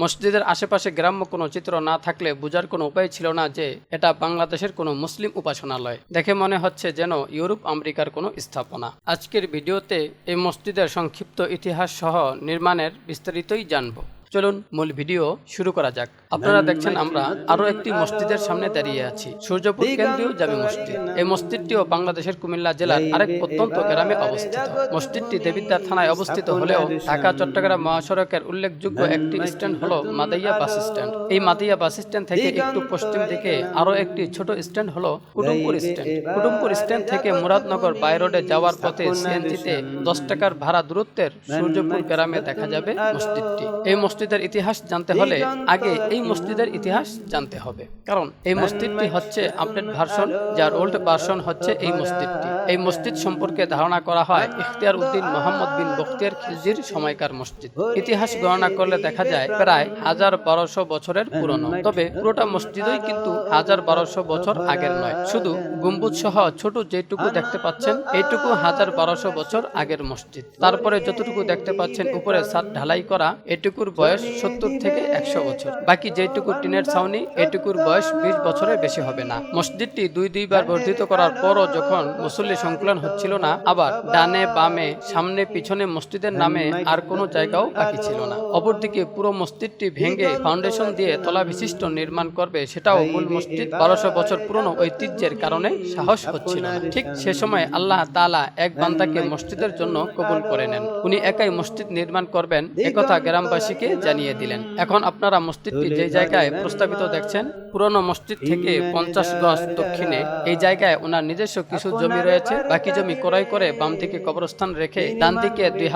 মসজিদের আশেপাশে গ্রাম্য কোনো চিত্র না থাকলে বোঝার কোনো উপায় ছিল না যে এটা বাংলাদেশের কোনো মুসলিম উপাসনালয়। দেখে মনে হচ্ছে যেন ইউরোপ, আমেরিকার কোনো স্থাপনা। আজকের ভিডিওতে এই মসজিদের সংক্ষিপ্ত ইতিহাস সহ নির্মাণের বিস্তারিতই জানব। চলুন মূল ভিডিও শুরু করা যাক। আপনারা দেখছেন আমরা আরও একটি মসজিদের সামনে দাঁড়িয়ে আছি। সূর্যপুর কেন্দ্রীয় জামে মসজিদ। এই মসজিদটিও বাংলাদেশের কুমিল্লা জেলার আরেক প্রত্যন্ত গ্রামে অবস্থিত। মসজিদটি দেবিদ্যা থানায় অবস্থিত হলেও ঢাকা, চট্টগ্রাম মহাসড়কের উল্লেখযোগ্য একটি স্ট্যান্ড হলো মাদাইয়া বাস স্ট্যান্ড। এই মাদাইয়া বাস স্ট্যান্ড থেকে একটু পশ্চিম দিকে আরও একটি ছোট স্ট্যান্ড হলো কুটুমপুর স্ট্যান্ড। কুটুমপুর স্ট্যান্ড থেকে মুরাদনগর বাই রোডে যাওয়ার পথে সিএনজিতে দশ টাকার ভাড়া দূরত্বের সূর্যপুর গ্রামে দেখা যাবে মসজিদটি। এই মসজিদের ইতিহাস জানতে হলে আগে এই মসজিদের ইতিহাস জানতে হবে। কারণ এই মসজিদটি হচ্ছে আপডেট ভার্সন যার ওল্ড ভার্সন হচ্ছে এই মসজিদটি। এই মসজিদ সম্পর্কে ধারণা করা হয় ইখতিয়ার উদ্দিন মোহাম্মদ বিন বখতিয়ার খিলজির সময়কার মসজিদ। ইতিহাস গণনা করলে দেখা যায় প্রায় হাজার বারোশো বছরের পুরনো। তবে পুরোটা মসজিদই কিন্তু হাজার বারোশো বছর আগের নয়। শুধু গম্বুজ সহ ছোট যেটুকু দেখতে পাচ্ছেন এইটুকু হাজার বারোশো বছর আগের মসজিদ। তারপরে যতটুকু দেখতে পাচ্ছেন উপরে ছাদ ঢালাই করা এটুকুর বয়স সত্তর থেকে একশো বছর। বাকি যেটুকু টিনের ছাউনি, এটুকুর বয়স বিশ বছরের বেশি হবে না। মসজিদটি দুই দুইবার বর্ধিত করার পরও যখন মুসল্লি সংকুলন হচ্ছিল না, আবার ডানে বামে, সামনে পিছনে মসজিদের নামে আর কোনো জায়গাও বাকি ছিল না। অপরদিকে পুরো মসজিদটি ভেঙে ফাউন্ডেশন দিয়ে তলা বিশিষ্ট নির্মাণ করবে, সেটাও মূল মসজিদ বারোশো বছর পুরনো ঐতিহ্যের কারণে সাহস হচ্ছিল ঠিক সে সময় আল্লাহ তালা এক বান্দাকে মসজিদের জন্য কবুল করে নেন। উনি একাই মসজিদ নির্মাণ করবেন, একথা গ্রামবাসীকে জানিয়ে দিলেন। এখন আপনারা মসজিদটি যে জায়গায় প্রস্তাবিত দেখছেন, পুরনো মসজিদ থেকে পঞ্চাশ গজ দক্ষিণে, এই জায়গায় ওনার নিজস্ব কিছু জমি রয়েছে। বাকি জমি ক্রয় করে বাম দিকে কবরস্থান রেখে ডান দিকে দুই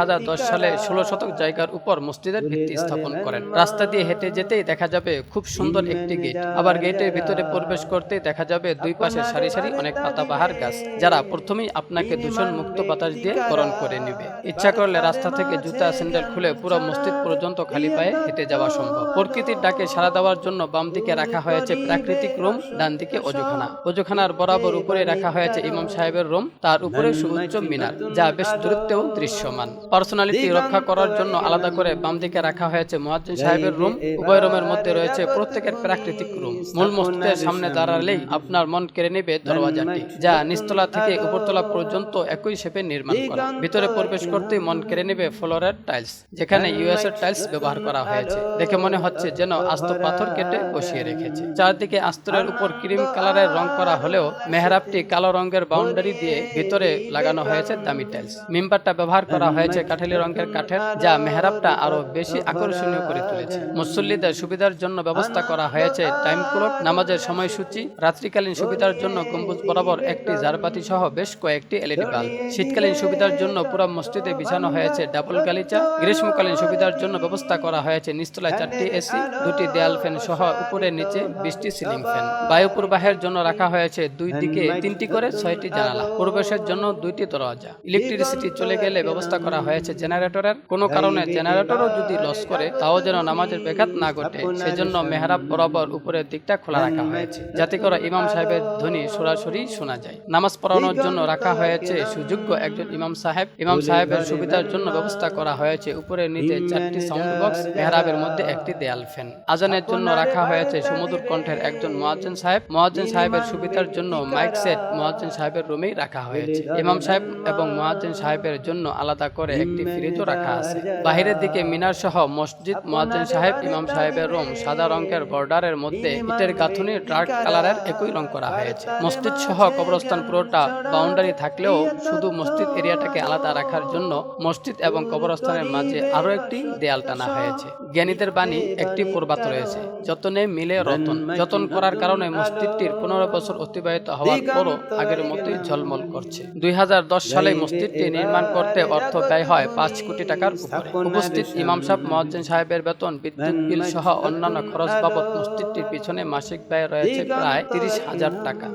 সালে ষোলো শতক জায়গার উপর মসজিদের ভিত্তি স্থাপন করেন। রাস্তা দিয়ে হেঁটে যেতেই দেখা যাবে খুব সুন্দর একটি গেট। আবার গেটের ভিতরে প্রবেশ করতে দেখা যাবে দুই পাশে সারি সারি অনেক পাতাবাহার গাছ, যারা প্রথমেই আপনাকে দূষণ মুক্ত বাতাস দিয়ে বরণ করে নেবে। ইচ্ছা করলে রাস্তা থেকে জুতা স্যান্ডেল খুলে পুরো মসজিদ পর্যন্ত খালি পায়ে হেঁটে যাওয়া সম্ভব। প্রকৃতির ডাকে সাড়া দেওয়ার জন্য বাম দিকে রাখা হয়েছে প্রাকৃতিক রুম ডান দিকে অজুখানা। অজুখানার বরাবর উপরে রাখা হয়েছে ইমাম সাহেবের রুম, তার উপরে সুউচ্চ মিনার, যা বেশ দূরত্বেও দৃশ্যমান। পার্সোনালিটি রক্ষা করার জন্য আলাদা করে বাম দিকে রাখা হয়েছে মুয়াজ্জিন সাহেবের রুম, উভয় রুমের মধ্যে রয়েছে প্রত্যেকের প্রাকৃতিক রুম। মূল মসজিদের সামনে দাঁড়ালেই আপনার মন কেড়ে নেবে দরওয়াজাটি, যা নিচতলা থেকে উপরতলা পর্যন্ত একই শেপে নির্মাণ করা। ভিতরে প্রবেশ করতে মন কেড়ে নেবে ফ্লোরের টাইলস, যেখানে ইউএস এর টাইলস ব্যবহার করা হয়েছে। দেখে মনে হচ্ছে যেন আস্ত পাথর কেটে বসিয়ে রেখেছে। চারদিকে আস্তরের উপর ক্রিম কালারের রং করা হলেও মেহরাবটি কালো রঙের বাউন্ডারি দিয়ে ভিতরে লাগানো হয়েছে দামি টাইলস। মিম্বারটা ব্যবহার করা হয়েছে কাঠালি রঙের কাঠের, যা মেহরাবটা আরও বেশি আকর্ষণীয় করে তুলেছে। মুসল্লিদের সুবিধার জন্য ব্যবস্থা করা হয়েছে টাইম ক্লক, নামাজের সময়সূচি, রাত্রিকালীন সুবিধার জন্য গম্বুজ বরাবর একটি জারপাতি সহ বেশ কয়েকটি এলইডি বাল্ব। শীতকালীন সুবিধার জন্য পুরা মসজিদে বিছানো হয়েছে ডাবল গালিচা। গ্রীষ্মকালীন সুবিধার জন্য ব্যবস্থা করা হয়েছে। নিচতলায় চারটি এসি দুটি দেয়াল ফ্যান সহ উপরে নিচে বিশটি সিলিং ফ্যান। বায়ু প্রবাহের জন্য রাখা হয়েছে দুই দিকে তিনটি করে ছয়টি জানালা। প্রবেশের জন্য দুইটি দরজা ইলেকট্রিসিটি চলে গেলে ব্যবস্থা করা হয়েছে জেনারেটরের। কোনো কারণে জেনারেটরও যদি লস করে তাও যেন নামাজের ব্যাঘাত না ঘটে। সেজন্য মেহরাব বরাবর উপরের দিকটা খোলা রাখা হয়েছে। যাতে করে ইমাম সাহেবের ধ্বনি সরাসরি শোনা যায়। নামাজ পড়ানোর জন্য রাখা হয়েছে সুযোগ্য একজন ইমাম সাহেব। ইমাম সাহেবের সুবিধার জন্য ব্যবস্থা করা হয়েছে। উপরে নিচে চারটি সাউন্ড বক্স মেহরাবের মধ্যে একটি দেয়াল ফ্যান আজানের জন্য রাখা হয়েছে সমুদ্র কণ্ঠের একজন মোয়াজ্জেন সাহেব। মোয়াজ্জেন সাহেবের সুবিধার জন্য মাইক সেট মোয়াজ্জেন সাহেবের রুমেই রাখা হয়েছে। ইমাম সাহেব এবং মোয়াজ্জেন সাহেবের জন্য আলাদা করে একটি ফ্রিজও রাখা আছে। বাহিরের দিকে মিনার সহ মসজিদ মোয়াজ্জেন সাহেব ইমাম সাহেবের রুম সাদা রঙের বর্ডারের মধ্যে ইটের গাঁথুনি ডার্ক কালারের একই রং করা হয়েছে। মসজিদ সহ কবরস্থান পুরোটা বাউন্ডারি থাকলেও শুধু মসজিদ এরিয়াটাকে আলাদা রাখার জন্য মসজিদ এবং কবরস্থানের মাঝে আরও একটি দেয়াল টানা হয়েছে। জ্ঞানীদের বাণী একটি প্রবাদ রয়েছে। যতনে মিলে রতন, যতন করার কারণে মসজিদটির পনেরো বছর অতিবাহিত হওয়ার পরও আগের মতোই ঝলমল করছে। দুই হাজার দশ সালে মসজিদটি নির্মাণ করতে অর্থ ব্যয় হয় পাঁচ কোটি টাকার উপরে। উপস্থিত ইমাম সাহেব মহাজ্জেন সাহেবের বেতন, বিদ্যুৎ বিল সহ অন্যান্য খরচ বাবদ মসজিদটির পিছনে মাসিক ব্যয় রয়েছে প্রায় তিরিশ হাজার টাকা।